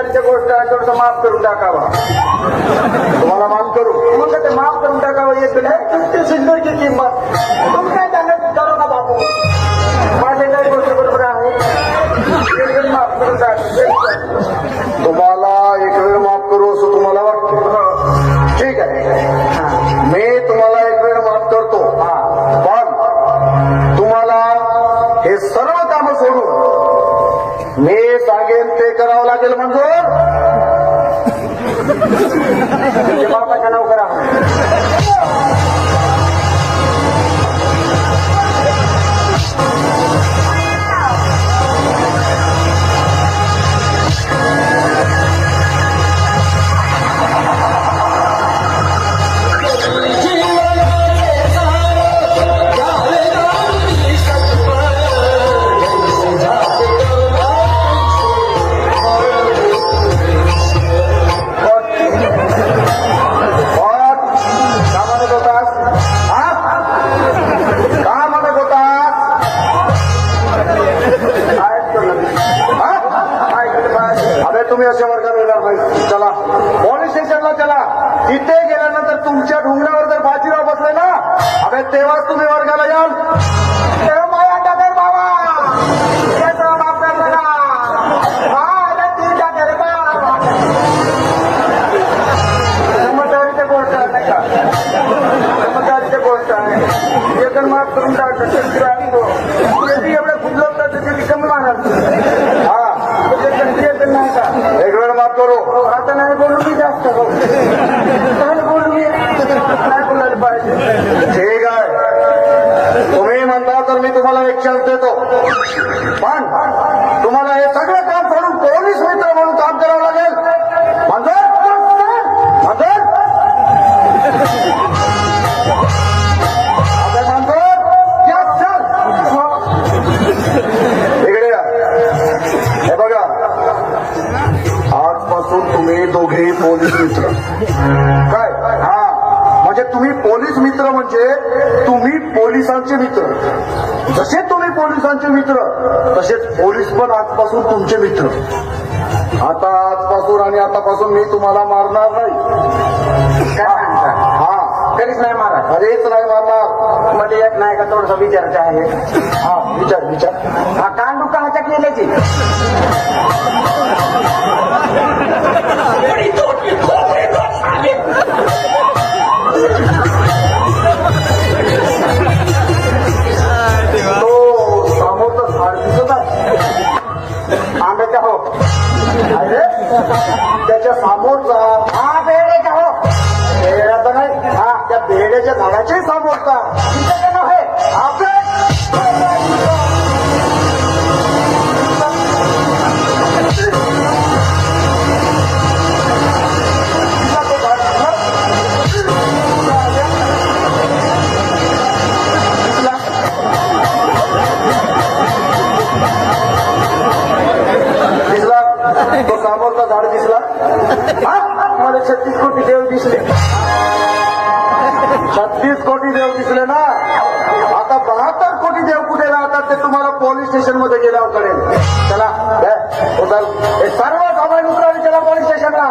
शेजारच्या गोष्ट आहे थोडस माफ करून टाकावा. तुम्हाला माफ करू. मग ते माफ करून टाकावं येत नाही. तुमची सिंदूरची किंमत. तुमच्या बापाचं चला. पोलीस स्टेशनला चला. तिथे गेल्यानंतर तुमच्या ढुंगणावर जर बाजीराव बसले ना अरे तेव्हाच तुम्ही वर्गाला याल. माफ करून टाकतो बाबा कुठलं होतं धरला. हा, नक्की पोलीस मित्र काय? हा. म्हणजे तुम्ही पोलीस मित्र म्हणजे तुम्ही पोलिसांचे मित्र. जसे तुम्ही पोलिसांचे मित्र तसेच पोलीस पण आजपासून तुमचे मित्र. आता आजपासून आणि आतापासून मी तुम्हाला मारणार नाही. हा. कधीच नाही मारा कधीच नाही मारणार. मध्ये एक नाही का थोडसा विचारायचं आहे. हा विचार विचार. हा कांडू काच्या केल्याची आंब्याच्या हो अरे त्याच्या समोरचा हा बेड्याच्या हो बेड्याचा नाही हा त्या बेड्याच्या झाडाच्याही समोरचा. समोरचा झाड दिसला? मला छत्तीस कोटी देव दिसले. छत्तीस कोटी देव दिसले ना? आता बहात्तर कोटी देव कुठे राहतात ते तुम्हाला पोलीस स्टेशनमध्ये गेल्यावर कळेल. चला सर्व सामान्य उतरावी पोलीस स्टेशनला